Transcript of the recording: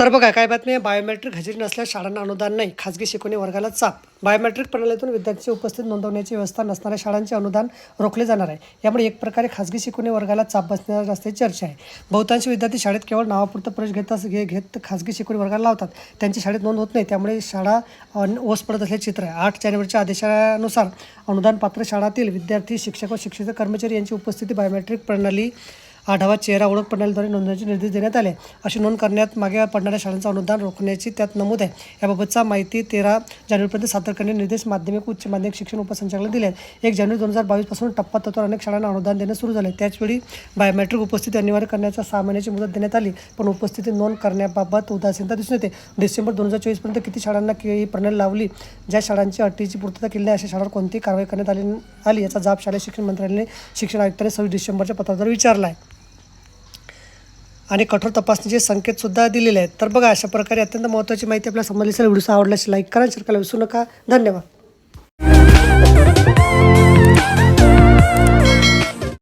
तर बघा काय बातमी आहे? बायोमेट्रिक हजेरी नसल्यास शाळांना अनुदान नाही. खाजगी शिकवणी वर्गाला चाप. बायोमेट्रिक प्रणालीतून विद्यार्थ्यांची उपस्थित नोंदवण्याची व्यवस्था नसणाऱ्या शाळांचे अनुदान रोखले जाणार आहे. यामुळे एक प्रकारे खाजगी शिकवणी वर्गाला चाप बसण्याची असल्याची चर्चा आहे. बहुतांश विद्यार्थी शाळेत केवळ नावापुरतं प्रवेश घेत अस- घे घेत खाजगी शिकवणी वर्गाला लावतात. त्यांची शाळेत नोंद होत नाही. त्यामुळे शाळा अन- ओस पडत असल्याचे चित्र आहे. आठ जानेवारीच्या आदेशानुसार अनुदान पात्र शाळातील विद्यार्थी शिक्षक व शिक्षक कर्मचारी यांची उपस्थिती बायोमेट्रिक प्रणाली आढावा चेहरा ओळख प्रणालीद्वारे नोंदण्याचे निर्देश देण्यात आले. अशी नोंद करण्यात मागे पडणाऱ्या शाळांचं अनुदान रोखण्याची त्यात नमूद आहे. याबाबतचा माहिती तेरा जानेवारीपर्यंत सादर करणे निर्देश माध्यमिक उच्च माध्यमिक शिक्षण उपसंचालक दिले एक जानेवारी दोन हजार बावीसपासून टप्पा तत्वावर अनेक शाळांना अनुदान देणे सुरू झाले. त्याचवेळी बायोमेट्रिक उपस्थिती अनिवार्य करण्याच्या सहा महिन्याची मुदत देण्यात आली. पण उपस्थिती नोंद करण्याबाबत उदासीनता दिसून येते. डिसेंबर दोन हजार चोवीसपर्यंत किती शाळांना ही प्रणाली लावली? ज्या शाळांची अटीची पूर्तता केली नाही अशा शाळांवर कोणती कारवाई करण्यात आली आली याचा जाब शालेय शिक्षण मंत्रालयाने शिक्षण आयुक्तांनी सव्वीस डिसेंबरच्या पत्राद्वारे विचारला आहे. आणि कठोर तपासणीचे संकेतसुद्धा दिलेले आहेत. तर बघा अशा प्रकारे अत्यंत महत्त्वाची माहिती आपल्याला समजली असेल व्हिडिओ आवडल्यास लाईक करा शेअर करायला विसरू नका. धन्यवाद.